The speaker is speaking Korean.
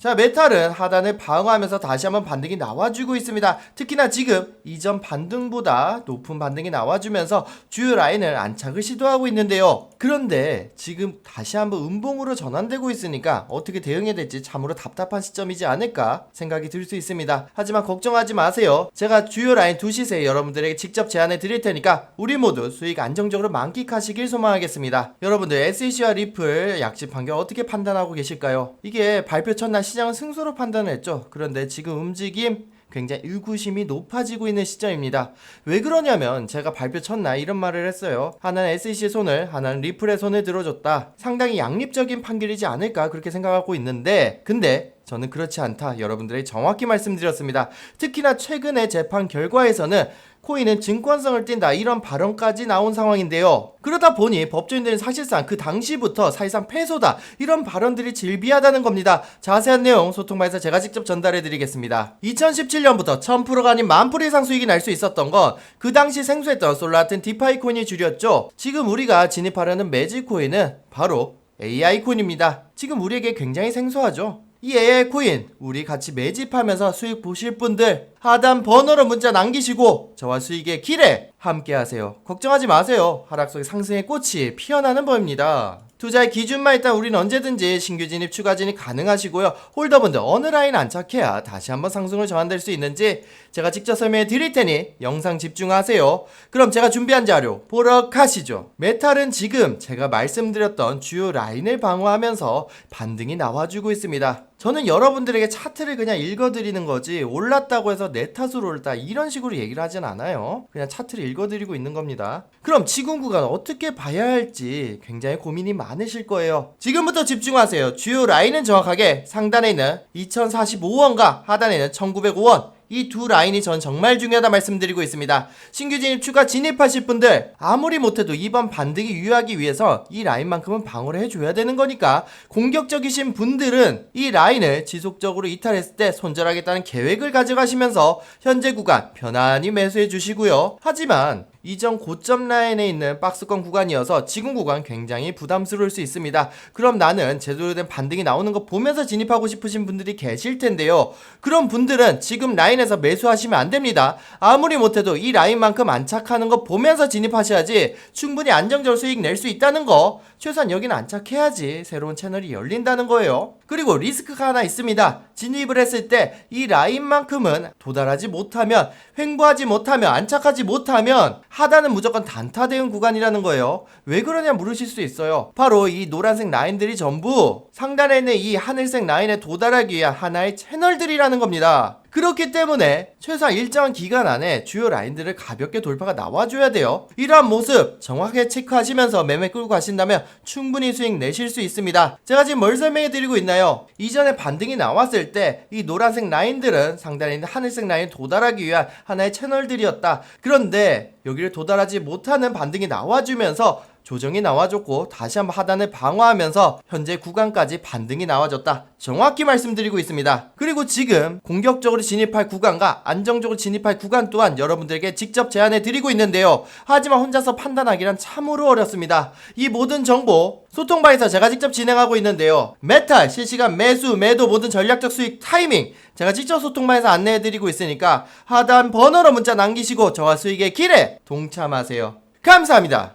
자 메탈은 하단을 방어하면서 다시 한번 반등이 나와주고 있습니다. 특히나 지금 이전 반등보다 높은 반등이 나와주면서 주요 라인을 안착을 시도하고 있는데요. 그런데 지금 다시 한번 음봉으로 전환되고 있으니까 어떻게 대응해야 될지 참으로 답답한 시점이지 않을까 생각이 들 수 있습니다. 하지만 걱정하지 마세요. 제가 주요 라인 두 시세 여러분들에게 직접 제안해 드릴 테니까 우리 모두 수익 안정적으로 만끽하시길 소망하겠습니다. 여러분들 SEC와 리플 약집 판결 어떻게 판단하고 계실까요? 이게 발표 첫날 시장은 승소로 판단을 했죠 그런데 지금 움직임 굉장히 의구심이 높아지고 있는 시점입니다. 왜 그러냐면 제가 발표 첫날 이런 말을 했어요. 하나는 SEC의 손을, 하나는 리플의 손을 들어줬다. 상당히 양립적인 판결이지 않을까 그렇게 생각하고 있는데 근데 저는 그렇지 않다. 여러분들에게 정확히 말씀드렸습니다. 특히나 최근의 재판 결과에서는 코인은 증권성을 띈다 이런 발언까지 나온 상황인데요. 그러다 보니 법조인들은 사실상 그 당시부터 사실상 패소다 이런 발언들이 질비하다는 겁니다. 자세한 내용 소통방에서 제가 직접 전달해 드리겠습니다. 2017년부터 1000%가 아닌 만프로 이상 수익이 날 수 있었던 건 그 당시 생소했던 솔라튼 디파이 코인이 줄였죠. 지금 우리가 진입하려는 매직 코인은 바로 AI 코인입니다. 지금 우리에게 굉장히 생소하죠. 이 AI 코인 우리 같이 매집하면서 수익 보실 분들 하단 번호로 문자 남기시고 저와 수익의 길에 함께 하세요. 걱정하지 마세요. 하락 속에 상승의 꽃이 피어나는 법입니다. 투자의 기준만 일단 우린 언제든지 신규 진입, 추가 진입 가능하시고요. 홀더분들 어느 라인 안착해야 다시 한번 상승을 전환될 수 있는지 제가 직접 설명해 드릴 테니 영상 집중하세요. 그럼 제가 준비한 자료 보러 가시죠. 메탈은 지금 제가 말씀드렸던 주요 라인을 방어하면서 반등이 나와주고 있습니다. 저는 여러분들에게 차트를 그냥 읽어드리는 거지 올랐다고 해서 내 탓으로 올랐다 이런 식으로 얘기를 하진 않아요. 그냥 차트를 읽어드리고 있는 겁니다. 그럼 지금 구간 어떻게 봐야 할지 굉장히 고민이 많으실 거예요. 지금부터 집중하세요. 주요 라인은 정확하게 상단에 있는 2045원과 하단에 있는 1905원 이 두 라인이 전 정말 중요하다 말씀드리고 있습니다. 신규 진입 추가 진입하실 분들 아무리 못해도 이번 반등이 유효하기 위해서 이 라인만큼은 방어를 해줘야 되는 거니까 공격적이신 분들은 이 라인을 지속적으로 이탈했을 때 손절하겠다는 계획을 가져가시면서 현재 구간 편안히 매수해 주시고요. 하지만 이전 고점 라인에 있는 박스권 구간이어서 지금 구간 굉장히 부담스러울 수 있습니다. 그럼 나는 제대로 된 반등이 나오는 거 보면서 진입하고 싶으신 분들이 계실 텐데요. 그런 분들은 지금 라인에서 매수하시면 안 됩니다. 아무리 못해도 이 라인만큼 안착하는 거 보면서 진입하셔야지 충분히 안정적으로 수익 낼 수 있다는 거 최소한 여기는 안착해야지 새로운 채널이 열린다는 거예요. 그리고 리스크가 하나 있습니다. 진입을 했을 때 이 라인만큼은 도달하지 못하면 횡보하지 못하면 안착하지 못하면 하단은 무조건 단타 대응 구간이라는 거예요. 왜 그러냐 물으실 수 있어요. 바로 이 노란색 라인들이 전부 상단에 있는 이 하늘색 라인에 도달하기 위한 하나의 채널들이라는 겁니다. 그렇기 때문에 최소한 일정한 기간 안에 주요 라인들을 가볍게 돌파가 나와줘야 돼요. 이러한 모습 정확하게 체크하시면서 매매 끌고 가신다면 충분히 수익 내실 수 있습니다. 제가 지금 뭘 설명해 드리고 있나요? 이전에 반등이 나왔을 때 이 노란색 라인들은 상단에 있는 하늘색 라인 도달하기 위한 하나의 채널들이었다. 그런데 여기를 도달하지 못하는 반등이 나와주면서 조정이 나와줬고 다시 한번 하단을 방어하면서 현재 구간까지 반등이 나와줬다. 정확히 말씀드리고 있습니다. 그리고 지금 공격적으로 진입할 구간과 안정적으로 진입할 구간 또한 여러분들에게 직접 제안해 드리고 있는데요. 하지만 혼자서 판단하기란 참으로 어렵습니다. 이 모든 정보 소통방에서 제가 직접 진행하고 있는데요. 메탈 실시간 매수 매도 모든 전략적 수익 타이밍 제가 직접 소통방에서 안내해 드리고 있으니까 하단 번호로 문자 남기시고 저와 수익의 길에 동참하세요. 감사합니다.